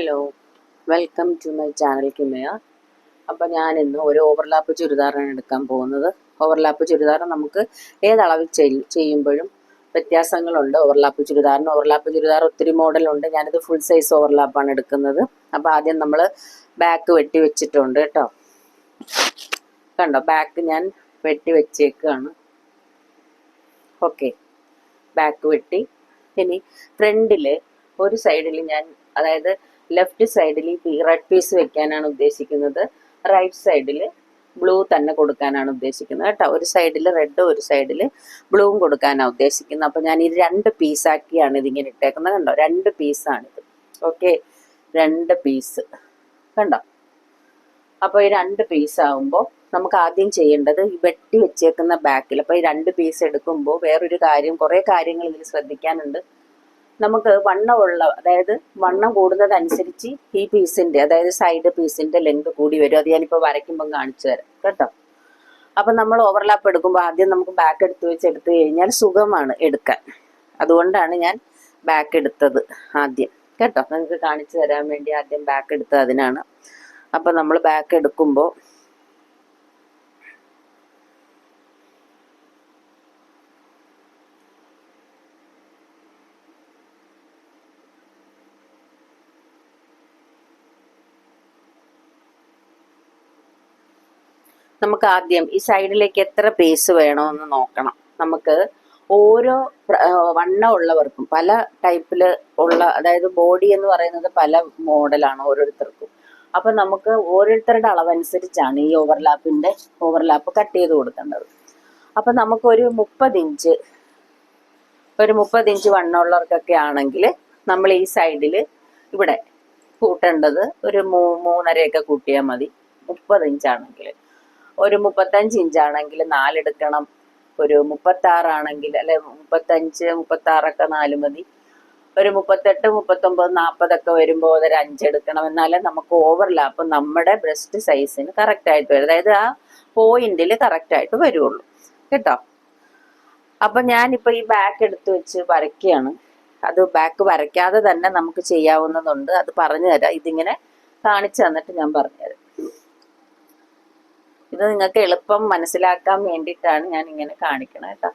Hello welcome to my channel Kimaya. അപ്പോൾ ഇന്ന് ഒരു ഓവർലാപ്പ് ചുരിദാറാണ് എടുക്കാൻ പോകുന്നത്. ഓവർലാപ്പ് ചുരിദാർ നമുക്ക് ഏതളവിൽ ചെയ്- ചെയ്യുമ്പോഴും വ്യത്യാസങ്ങളുണ്ട്. ഓവർലാപ്പ് ചുരിദാറിന് ഓവർലാപ്പ് ചുരിദാർ ഒത്തിരി മോഡലുണ്ട്. ഞാനിത് ഫുൾ സൈസ് ഓവർലാപ്പാണ് എടുക്കുന്നത്. അപ്പോൾ ആദ്യം നമ്മൾ ബാക്ക് വെട്ടി വെച്ചിട്ടുണ്ട് കേട്ടോ. കണ്ടോ ബാക്ക് ഞാൻ വെട്ടി വെച്ചേക്കാണ്. ഓക്കെ ബാക്ക് വെട്ടി. ഇനി ഫ്രണ്ടിൽ ഒരു സൈഡിൽ ഞാൻ അതായത് ലെഫ്റ്റ് സൈഡിൽ ഈ റെഡ് പീസ് വെക്കാനാണ് ഉദ്ദേശിക്കുന്നത്. റൈറ്റ് സൈഡിൽ ബ്ലൂ തന്നെ കൊടുക്കാനാണ് ഉദ്ദേശിക്കുന്നത് കേട്ടോ. ഒരു സൈഡിൽ റെഡ് ഒരു സൈഡിൽ ബ്ലൂവും കൊടുക്കാനാണ് ഉദ്ദേശിക്കുന്നത്. അപ്പോൾ ഞാൻ ഈ രണ്ട് പീസാക്കിയാണ് ഇതിങ്ങനെ ഇട്ടേക്കുന്നത് കണ്ടോ? രണ്ട് പീസാണിത് ഓക്കെ രണ്ട് പീസ് കണ്ടോ? അപ്പോൾ ഈ രണ്ട് പീസ് ആകുമ്പോൾ നമുക്ക് ആദ്യം ചെയ്യേണ്ടത് ഈ വെട്ടി വെച്ചേക്കുന്ന ബാക്കിൽ അപ്പോൾ ഈ രണ്ട് പീസ് എടുക്കുമ്പോൾ വേറൊരു കാര്യം കുറേ കാര്യങ്ങൾ ഇതിൽ ശ്രദ്ധിക്കാനുണ്ട്. നമുക്ക് വണ്ണമുള്ള അതായത് വണ്ണം കൂടുന്നതനുസരിച്ച് ഈ പീസിന്റെ അതായത് സൈഡ് പീസിന്റെ ലെങ്ത് കൂടി വരും. അത് ഞാനിപ്പോൾ വരയ്ക്കുമ്പം കാണിച്ചു തരാം. കേട്ടോ? അപ്പം നമ്മൾ ഓവർലാപ്പ് എടുക്കുമ്പോൾ ആദ്യം നമുക്ക് ബാക്ക് എടുത്ത് വെച്ച് എടുത്തു കഴിഞ്ഞാൽ സുഖമാണ് എടുക്കാൻ. അതുകൊണ്ടാണ് ഞാൻ ബാക്ക് എടുത്തത് ആദ്യം. കേട്ടോ? നിങ്ങൾക്ക് കാണിച്ചു തരാൻ വേണ്ടി ആദ്യം ബാക്ക് എടുത്തത് അതിനാണ്. അപ്പം നമ്മൾ ബാക്ക് എടുക്കുമ്പോൾ നമുക്ക് ആദ്യം ഈ സൈഡിലേക്ക് എത്ര പീസ് വേണമെന്ന് നോക്കണം. നമുക്ക് ഓരോ വണ്ണം ഉള്ളവർക്കും പല ടൈപ്പിൽ ഉള്ള അതായത് ബോഡി എന്ന് പറയുന്നത് പല മോഡലാണ് ഓരോരുത്തർക്കും. അപ്പം നമുക്ക് ഓരോരുത്തരുടെ അളവനുസരിച്ചാണ് ഈ ഓവർലാപ്പിന്റെ ഓവർലാപ്പ് കട്ട് ചെയ്ത് കൊടുക്കേണ്ടത്. അപ്പം നമുക്കൊരു മുപ്പത് ഇഞ്ച് ഒരു മുപ്പത് ഇഞ്ച് വണ്ണമുള്ളവർക്കൊക്കെ ആണെങ്കിൽ നമ്മൾ ഈ സൈഡിൽ ഇവിടെ കൂട്ടേണ്ടത് ഒരു മൂ മൂന്നരയൊക്കെ കൂട്ടിയാൽ മതി. മുപ്പത് ഇഞ്ചാണെങ്കിൽ ഒരു മുപ്പത്തഞ്ച് ഇഞ്ചാണെങ്കിൽ നാലെടുക്കണം. ഒരു മുപ്പത്താറാണെങ്കിൽ അല്ലെ മുപ്പത്തഞ്ച് മുപ്പത്താറൊക്കെ നാല് മതി. ഒരു മുപ്പത്തെട്ട് മുപ്പത്തൊമ്പത് നാൽപ്പതൊക്കെ വരുമ്പോൾ ഒരു അഞ്ചെടുക്കണം. എന്നാലേ നമുക്ക് ഓവർലാപ്പ് നമ്മുടെ ബ്രസ്റ്റ് സൈസിന് കറക്റ്റ് ആയിട്ട് വരും. അതായത് ആ പോയിന്റിൽ കറക്റ്റ് ആയിട്ട് വരുള്ളൂ. കേട്ടോ? അപ്പൊ ഞാനിപ്പോ ഈ ബാക്ക് എടുത്ത് വെച്ച് വരയ്ക്കുകയാണ്. അത് ബാക്ക് വരയ്ക്കാതെ തന്നെ നമുക്ക് ചെയ്യാവുന്നതുണ്ട്. അത് പറഞ്ഞു തരാം ഇതിങ്ങനെ കാണിച്ചു തന്നിട്ട് ഞാൻ പറഞ്ഞുതരാം. ഇത് നിങ്ങൾക്ക് എളുപ്പം മനസ്സിലാക്കാൻ വേണ്ടിയിട്ടാണ് ഞാൻ ഇങ്ങനെ കാണിക്കണത് കേട്ടോ.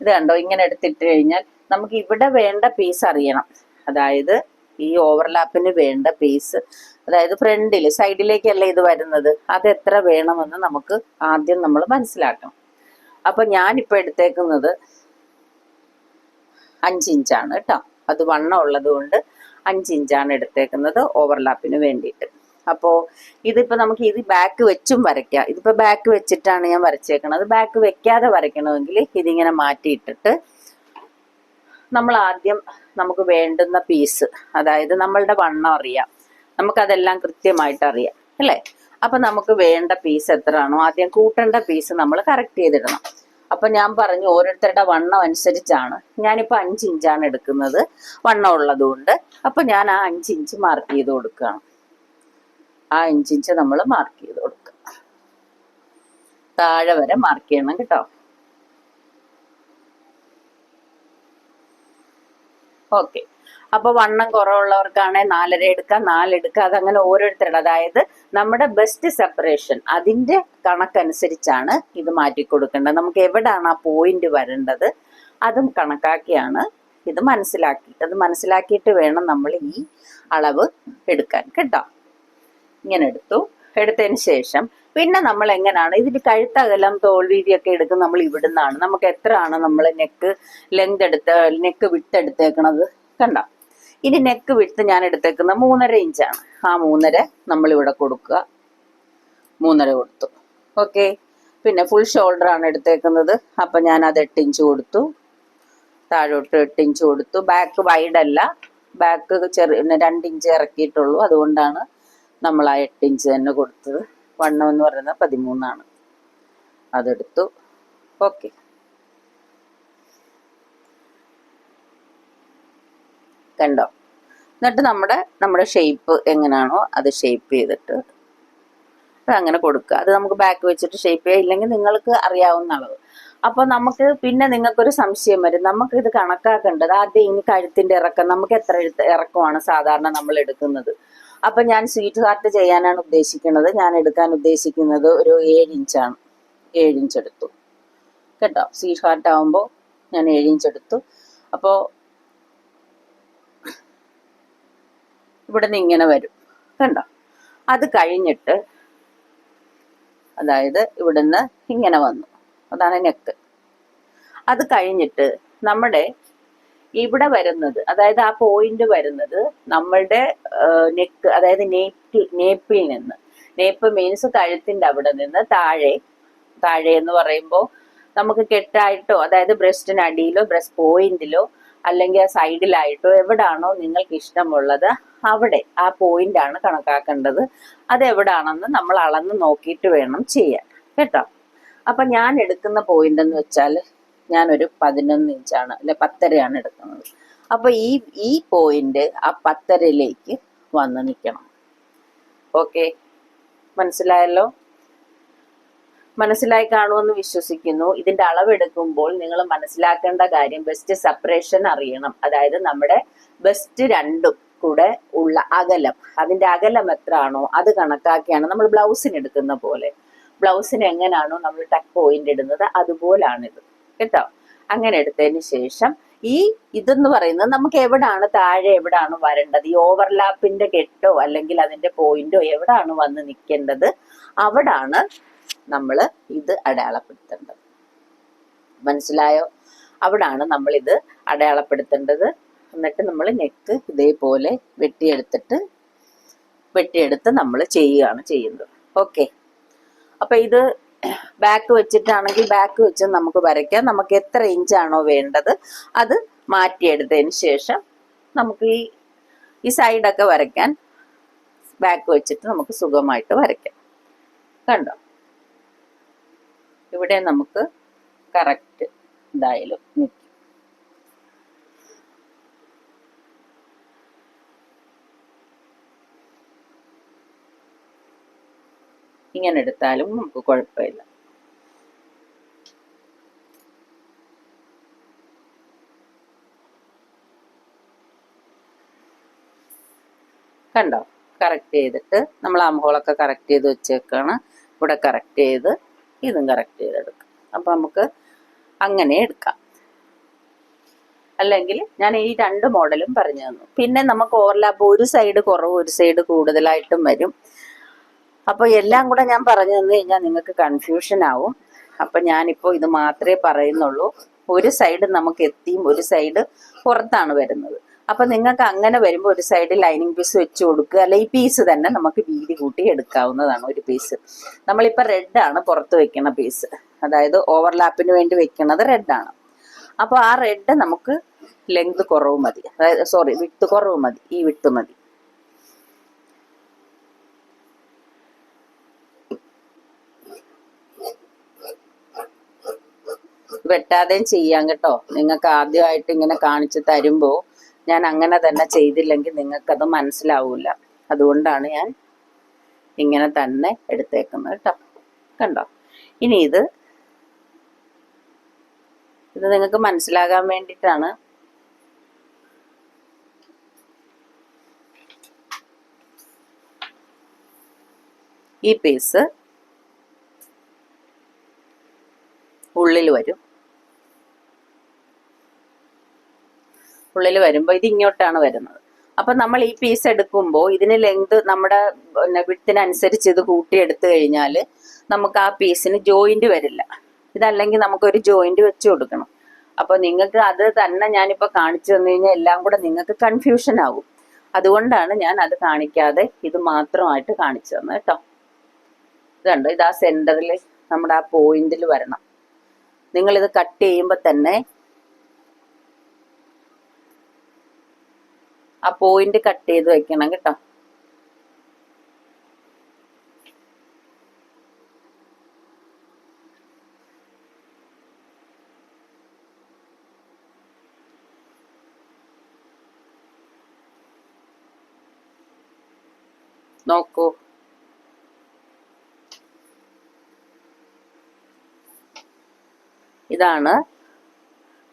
ഇത് കണ്ടോ? ഇങ്ങനെ എടുത്തിട്ട് കഴിഞ്ഞാൽ നമുക്ക് ഇവിടെ വേണ്ട പീസ് അറിയണം. അതായത് ഈ ഓവർലാപ്പിന് വേണ്ട പീസ് അതായത് ഫ്രണ്ടിൽ സൈഡിലേക്കല്ലേ ഇത് വരുന്നത്? അത് എത്ര വേണമെന്ന് നമുക്ക് ആദ്യം നമ്മൾ മനസ്സിലാക്കണം. അപ്പൊ ഞാനിപ്പോ എടുത്തേക്കുന്നത് അഞ്ചിഞ്ചാണ് കേട്ടോ. അത് വണ്ണം ഉള്ളത് കൊണ്ട് അഞ്ചിഞ്ചാണ് എടുത്തേക്കുന്നത് ഓവർലാപ്പിന് വേണ്ടിയിട്ട്. അപ്പോൾ ഇതിപ്പോൾ നമുക്ക് ഇത് ബാക്ക് വെച്ചും വരയ്ക്കാം. ഇതിപ്പോൾ ബാക്ക് വെച്ചിട്ടാണ് ഞാൻ വരച്ചേക്കണത്. ബാക്ക് വെക്കാതെ വരയ്ക്കണമെങ്കിൽ ഇതിങ്ങനെ മാറ്റിയിട്ടിട്ട് നമ്മൾ ആദ്യം നമുക്ക് വേണ്ടുന്ന പീസ് അതായത് നമ്മളുടെ വണ്ണം അറിയാം. നമുക്കതെല്ലാം കൃത്യമായിട്ട് അറിയാം അല്ലേ? അപ്പം നമുക്ക് വേണ്ട പീസ് എത്രയാണോ ആദ്യം കൂട്ടേണ്ട പീസ് നമ്മൾ കറക്റ്റ് ചെയ്തിടണം. അപ്പം ഞാൻ പറഞ്ഞു ഓരോരുത്തരുടെ വണ്ണം അനുസരിച്ചാണ്. ഞാനിപ്പോൾ അഞ്ച് ഇഞ്ചാണ് എടുക്കുന്നത് വണ്ണം ഉള്ളതുകൊണ്ട്. അപ്പം ഞാൻ ആ അഞ്ച് ഇഞ്ച് മാർക്ക് ചെയ്ത് കൊടുക്കുകയാണ്. ആ ഇഞ്ചിഞ്ച് ഇഞ്ച് നമ്മൾ മാർക്ക് ചെയ്ത് കൊടുക്കുക താഴെ വരെ മാർക്ക് ചെയ്യണം കേട്ടോ. ഓക്കെ അപ്പൊ വണ്ണം കുറവുള്ളവർക്കാണെങ്കിൽ നാലര എടുക്കാം നാലെടുക്കാം അതങ്ങനെ ഓരോരുത്തരുടെ അതായത് നമ്മുടെ ബെസ്റ്റ് സെപ്പറേഷൻ അതിന്റെ കണക്കനുസരിച്ചാണ് ഇത് മാറ്റി കൊടുക്കേണ്ടത്. നമുക്ക് എവിടാണ് ആ പോയിന്റ് വരേണ്ടത്? അതും കണക്കാക്കിയാണ് ഇത് മനസ്സിലാക്കി അത് മനസ്സിലാക്കിയിട്ട് വേണം നമ്മൾ ഈ അളവ് എടുക്കാൻ കേട്ടോ. ഇങ്ങനെ എടുത്തു. എടുത്തതിന് ശേഷം പിന്നെ നമ്മൾ എങ്ങനെയാണ് ഇതിൽ കഴുത്തകലം തോൽവീതിയൊക്കെ എടുക്കും നമ്മൾ ഇവിടുന്നാണ്. നമുക്ക് എത്രയാണ് നമ്മൾ നെക്ക് ലെങ്ത് എടുത്ത് നെക്ക് വിട്ടെടുത്തേക്കണത് കണ്ട? ഇനി നെക്ക് വിട്ട് ഞാൻ എടുത്തേക്കുന്ന മൂന്നര ഇഞ്ചാണ് ആ മൂന്നര നമ്മൾ ഇവിടെ കൊടുക്കുക. മൂന്നര കൊടുത്തു. ഓക്കെ പിന്നെ ഫുൾ ഷോൾഡർ ആണ് എടുത്തേക്കുന്നത്. അപ്പൊ ഞാൻ അത് എട്ട് ഇഞ്ച് കൊടുത്തു. താഴോട്ട് എട്ട് ഇഞ്ച് കൊടുത്തു. ബാക്ക് വൈഡ് അല്ല. ബാക്ക് ചെറിയ രണ്ട് ഇഞ്ച് ഇറക്കിയിട്ടുള്ളൂ. അതുകൊണ്ടാണ് നമ്മൾ ആ എട്ട് ഇഞ്ച് തന്നെ കൊടുത്തത്. വണ്ണം എന്ന് പറയുന്നത് പതിമൂന്നാണ്. അതെടുത്തു. ഓക്കെ കണ്ടോ? എന്നിട്ട് നമ്മുടെ നമ്മുടെ ഷേപ്പ് എങ്ങനെയാണോ അത് ഷേപ്പ് ചെയ്തിട്ട് അത് അങ്ങനെ കൊടുക്കുക. അത് നമുക്ക് ബാക്ക് വെച്ചിട്ട് ഷേപ്പ് ചെയ്യാം. ഇല്ലെങ്കിൽ നിങ്ങൾക്ക് അറിയാവുന്ന അളവ്. അപ്പൊ നമുക്ക് പിന്നെ നിങ്ങൾക്കൊരു സംശയം വരും. നമുക്ക് ഇത് കണക്കാക്കേണ്ടത് ആദ്യം ഇനി കഴുത്തിന്റെ ഇറക്കം. നമുക്ക് എത്ര ഇറക്കമാണ് സാധാരണ നമ്മൾ എടുക്കുന്നത്? അപ്പൊ ഞാൻ സ്വീറ്റ് ഹാർട്ട് ചെയ്യാനാണ് ഉദ്ദേശിക്കുന്നത്. ഞാൻ എടുക്കാൻ ഉദ്ദേശിക്കുന്നത് ഒരു ഏഴ് ഇഞ്ചാണ് ഇഞ്ച് എടുത്തു. കേട്ടോ? സ്വീറ്റ് ഹാർട്ട് ആവുമ്പോൾ ഞാൻ ഏഴ് ഇഞ്ച് എടുത്തു. അപ്പോൾ ഇവിടെ നിന്ന് ഇങ്ങനെ വരും. കണ്ടോ? അത് കഴിഞ്ഞിട്ട് അതായത് ഇവിടുന്ന് ഇങ്ങനെ വന്നു. അതാണ് നെക്ക്. അത് കഴിഞ്ഞിട്ട് നമ്മുടെ ഇവിടെ വരുന്നത് അതായത് ആ പോയിന്റ് വരുന്നത് നമ്മളുടെ നെക്ക് അതായത് നേപ്പിൽ നേപ്പിൽ നിന്ന്. നേപ്പ് മീൻസ് കഴുത്തിന്റെ അവിടെ നിന്ന് താഴെ താഴെ എന്ന് പറയുമ്പോൾ നമുക്ക് കെട്ടായിട്ടോ അതായത് ബ്രസ്റ്റിന് അടിയിലോ ബ്രസ്റ്റ് പോയിന്റിലോ അല്ലെങ്കിൽ ആ സൈഡിലായിട്ടോ എവിടാണോ നിങ്ങൾക്ക് ഇഷ്ടമുള്ളത് അവിടെ ആ പോയിന്റ് ആണ് കണക്കാക്കേണ്ടത്. അത് എവിടാണെന്ന് നമ്മൾ അളന്ന് നോക്കിയിട്ട് വേണം ചെയ്യാൻ. കേട്ടോ? അപ്പൊ ഞാൻ എടുക്കുന്ന പോയിന്റ് എന്ന് വെച്ചാൽ ഞാനൊരു പതിനൊന്ന് ഇഞ്ചാണ് അല്ലെ പത്തരയാണ് എടുക്കുന്നത്. അപ്പൊ ഈ ഈ പോയിന്റ് ആ പത്തരയിലേക്ക് വന്ന് നിൽക്കണം ഓക്കെ മനസ്സിലായല്ലോ? മനസ്സിലായി കാണുമെന്ന് വിശ്വസിക്കുന്നു. ഇതിന്റെ അളവെടുക്കുമ്പോൾ നിങ്ങൾ മനസ്സിലാക്കേണ്ട കാര്യം ബെസ്റ്റ് സെപ്പറേഷൻ അറിയണം. അതായത് നമ്മുടെ ബെസ്റ്റ് രണ്ടും കൂടെ ഉള്ള അകലം. അതിന്റെ അകലം എത്ര ആണോ അത് കണക്കാക്കിയാണ് നമ്മൾ ബ്ലൗസിന് എടുക്കുന്ന പോലെ. ബ്ലൗസിന് എങ്ങനെയാണോ നമ്മൾ ടക്ക് പോയിന്റ് ഇടുന്നത്. അതുപോലാണിത്. കേട്ടോ? അങ്ങനെ എടുത്തതിന് ശേഷം ഈ ഇതെന്ന് പറയുന്നത് നമുക്ക് എവിടാണ് താഴെ എവിടാണ് വരേണ്ടത്? ഈ ഓവർലാപ്പിന്റെ കെട്ടോ അല്ലെങ്കിൽ അതിന്റെ പോയിന്റോ എവിടാണ് വന്ന് നിൽക്കേണ്ടത് അവിടാണ് നമ്മൾ ഇത് അടയാളപ്പെടുത്തേണ്ടത്. മനസ്സിലായോ? അവിടാണ് നമ്മൾ ഇത് അടയാളപ്പെടുത്തേണ്ടത്. എന്നിട്ട് നമ്മൾ നെക്ക് ഇതേപോലെ വെട്ടിയെടുത്തിട്ട് വെട്ടിയെടുത്ത് നമ്മൾ ചെയ്യുകയാണ് ചെയ്യുന്നത്. ഓക്കെ അപ്പൊ ഇത് ബാക്ക് വെച്ചിട്ടാണെങ്കിൽ ബാക്ക് വെച്ച് നമുക്ക് വരയ്ക്കാം. നമുക്ക് എത്ര ഇഞ്ചാണോ വേണ്ടത് അത് മാറ്റിയെടുത്തതിന് ശേഷം നമുക്ക് ഈ ഈ സൈഡൊക്കെ വരയ്ക്കാൻ ബാക്ക് വെച്ചിട്ട് നമുക്ക് സുഖമായിട്ട് വരയ്ക്കാം. കണ്ടോ? ഇവിടെ നമുക്ക് കറക്റ്റ് ഇതായാലും നിൽക്കും. ഇങ്ങനെ എടുത്താലും നമുക്ക് കുഴപ്പമില്ല. കണ്ടോ? കറക്റ്റ് ചെയ്തിട്ട് നമ്മൾ ആംഹോളൊക്കെ കറക്റ്റ് ചെയ്ത് വെച്ചേക്കാണ്. ഇവിടെ കറക്റ്റ് ചെയ്ത് ഇതും കറക്റ്റ് ചെയ്തെടുക്കാം. അപ്പം നമുക്ക് അങ്ങനെ എടുക്കാം. അല്ലെങ്കിൽ ഞാൻ ഈ രണ്ട് മോഡലും പറഞ്ഞു തന്നു. പിന്നെ നമുക്ക് ഓവർലാപ്പ് ഒരു സൈഡ് കുറവ് ഒരു സൈഡ് കൂടുതലായിട്ടും വരും. അപ്പോൾ എല്ലാം കൂടെ ഞാൻ പറഞ്ഞു തന്നു കഴിഞ്ഞാൽ നിങ്ങൾക്ക് കൺഫ്യൂഷൻ ആവും. അപ്പൊ ഞാനിപ്പോൾ ഇത് മാത്രമേ പറയുന്നുള്ളൂ. ഒരു സൈഡ് നമുക്ക് എത്തിയും ഒരു സൈഡ് പുറത്താണ് വരുന്നത്. അപ്പൊ നിങ്ങൾക്ക് അങ്ങനെ വരുമ്പോൾ ഒരു സൈഡിൽ ലൈനിങ് പീസ് വെച്ച് കൊടുക്കുക. അല്ലെ ഈ പീസ് തന്നെ നമുക്ക് വീതി കൂട്ടി എടുക്കാവുന്നതാണ് ഒരു പീസ് നമ്മളിപ്പോൾ റെഡാണ് പുറത്ത് വെക്കുന്ന പീസ് അതായത് ഓവർലാപ്പിന് വേണ്ടി വെക്കുന്നത് റെഡാണ് അപ്പോൾ ആ റെഡ് നമുക്ക് ലെങ്ത് കുറവ് മതി. അതായത് സോറി വിട്ട് കുറവ് മതി. ഈ വിട്ട് മതി. വെട്ടാതെയും ചെയ്യാം കേട്ടോ. നിങ്ങൾക്ക് ആദ്യമായിട്ട് ഇങ്ങനെ കാണിച്ചു തരുമ്പോൾ ഞാൻ അങ്ങനെ തന്നെ ചെയ്തില്ലെങ്കിൽ നിങ്ങൾക്കത് മനസ്സിലാവില്ല അതുകൊണ്ടാണ് ഞാൻ ഇങ്ങനെ തന്നെ എടുത്തേക്കുന്നത് കേട്ടോ. കണ്ടോ? ഇനി ഇത് ഇത് നിങ്ങൾക്ക് മനസ്സിലാകാൻ വേണ്ടിയിട്ടാണ്. ഈ പീസ് ഉള്ളിൽ വരും. ഉള്ളിൽ വരുമ്പോൾ ഇത് ഇങ്ങോട്ടാണ് വരുന്നത്. അപ്പൊ നമ്മൾ ഈ പീസ് എടുക്കുമ്പോൾ ഇതിന് ലെങ്ത് നമ്മുടെ പിന്നെ വിട്ടിനനുസരിച്ച് ഇത് കൂട്ടിയെടുത്തു കഴിഞ്ഞാൽ നമുക്ക് ആ പീസിന് ജോയിന്റ് വരില്ല. ഇതല്ലെങ്കിൽ നമുക്കൊരു ജോയിന്റ് വെച്ച് കൊടുക്കണം. അപ്പോൾ നിങ്ങൾക്ക് അത് തന്നെ ഞാനിപ്പോൾ കാണിച്ചു തന്നു കഴിഞ്ഞാൽ എല്ലാം കൂടെ നിങ്ങൾക്ക് കൺഫ്യൂഷൻ ആകും അതുകൊണ്ടാണ് ഞാൻ അത് കാണിക്കാതെ ഇത് മാത്രമായിട്ട് കാണിച്ചു തന്നത് കേട്ടോ. ഇതുണ്ട് ഇത് ആ സെന്ററിൽ നമ്മുടെ ആ പോയിന്റിൽ വരണം. നിങ്ങളിത് കട്ട് ചെയ്യുമ്പോൾ തന്നെ ആ പോയിന്റ് കട്ട് ചെയ്ത് വെക്കണം കേട്ടോ. നോക്കൂ. ഇതാണ്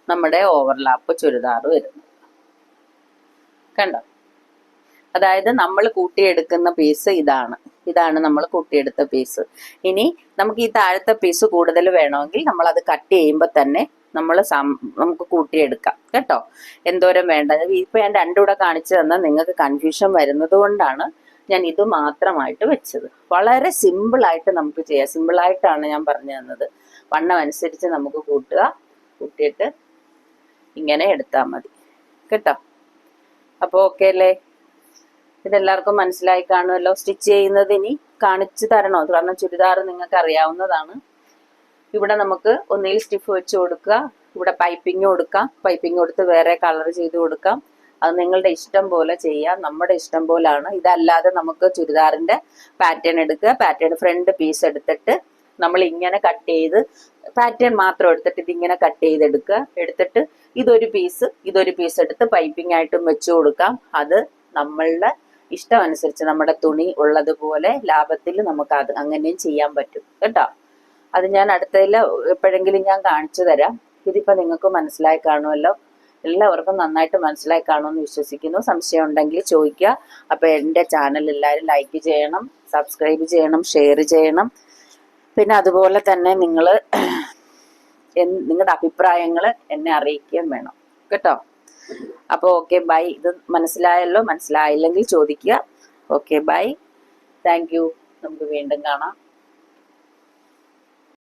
നമ്മുടെ ഓവർലാപ്പ് ചുരിദാർ വരുന്നത്. കണ്ടോ? അതായത് നമ്മൾ കൂട്ടിയെടുക്കുന്ന പീസ് ഇതാണ്. ഇതാണ് നമ്മൾ കൂട്ടിയെടുത്ത പീസ് ഇനി നമുക്ക് ഈ താഴത്തെ പീസ് കൂടുതൽ വേണമെങ്കിൽ നമ്മൾ അത് കട്ട് ചെയ്യുമ്പോൾ തന്നെ നമ്മൾ നമുക്ക് കൂട്ടിയെടുക്കാം. കേട്ടോ? എന്തോരം വേണ്ട ഇപ്പൊ ഞാൻ രണ്ടുകൂടെ കാണിച്ചു തന്നാൽ നിങ്ങൾക്ക് കൺഫ്യൂഷൻ വരുന്നത് കൊണ്ടാണ് ഞാൻ ഇത് മാത്രമായിട്ട് വെച്ചത്. വളരെ സിമ്പിൾ ആയിട്ട് നമുക്ക് ചെയ്യാം. സിമ്പിൾ ആയിട്ടാണ് ഞാൻ പറഞ്ഞു തന്നത്. വണ്ണം അനുസരിച്ച് നമുക്ക് കൂട്ടുക. കൂട്ടിയിട്ട് ഇങ്ങനെ എടുത്താൽ മതി. കേട്ടോ? അപ്പോൾ ഓക്കെ അല്ലേ? ഇതെല്ലാവർക്കും മനസ്സിലായി കാണുമല്ലോ. സ്റ്റിച്ച് ചെയ്യുന്നത് ഇനി കാണിച്ചു തരണോ? കാരണം ചുരിദാർ നിങ്ങൾക്ക് അറിയാവുന്നതാണ്. ഇവിടെ നമുക്ക് ഒന്നിൽ സ്റ്റിഫ് വെച്ച് കൊടുക്കുക. ഇവിടെ പൈപ്പിംഗ് കൊടുക്കാം പൈപ്പിംഗ് കൊടുത്ത് വേറെ കളർ ചെയ്ത് കൊടുക്കാം. അത് നിങ്ങളുടെ ഇഷ്ടം പോലെ ചെയ്യാം. നമ്മുടെ ഇഷ്ടം പോലാണ്. ഇതല്ലാതെ നമുക്ക് ചുരിദാറിന്റെ പാറ്റേൺ എടുക്കുക. പാറ്റേൺ ഫ്രണ്ട് പീസ് എടുത്തിട്ട് നമ്മൾ ഇങ്ങനെ കട്ട് ചെയ്ത് പാറ്റേൺ മാത്രം എടുത്തിട്ട് ഇതിങ്ങനെ കട്ട് ചെയ്തെടുക്കുക. എടുത്തിട്ട് ഇതൊരു പീസ് ഇതൊരു പീസ് എടുത്ത് പൈപ്പിംഗ് ആയിട്ടും വെച്ചു കൊടുക്കാം. അത് നമ്മളുടെ ഇഷ്ടം അനുസരിച്ച് നമ്മുടെ തുണി ഉള്ളതുപോലെ ലാഭത്തിൽ നമുക്ക് അത് അങ്ങനെയും ചെയ്യാൻ പറ്റും. കേട്ടോ? അത് ഞാൻ അടുത്തതിൽ എപ്പോഴെങ്കിലും ഞാൻ കാണിച്ചു തരാം. ഇതിപ്പോൾ നിങ്ങൾക്ക് മനസ്സിലായി കാണുമല്ലോ. എല്ലാവർക്കും നന്നായിട്ട് മനസ്സിലായി കാണുമെന്ന് വിശ്വസിക്കുന്നു. സംശയം ഉണ്ടെങ്കിൽ ചോദിക്കുക. അപ്പോൾ എന്റെ ചാനൽ എല്ലാവരും ലൈക്ക് ചെയ്യണം സബ്സ്ക്രൈബ് ചെയ്യണം ഷെയർ ചെയ്യണം. പിന്നെ അതുപോലെ തന്നെ നിങ്ങൾ നിങ്ങളുടെ അഭിപ്രായങ്ങൾ എന്നെ അറിയിക്കുകയും വേണം. കേട്ടോ? അപ്പോൾ ഓക്കെ ബൈ. ഇത് മനസ്സിലായല്ലോ? മനസ്സിലായില്ലെങ്കിൽ ചോദിക്കുക. Okay bye. Thank you. നമുക്ക് വീണ്ടും കാണാം.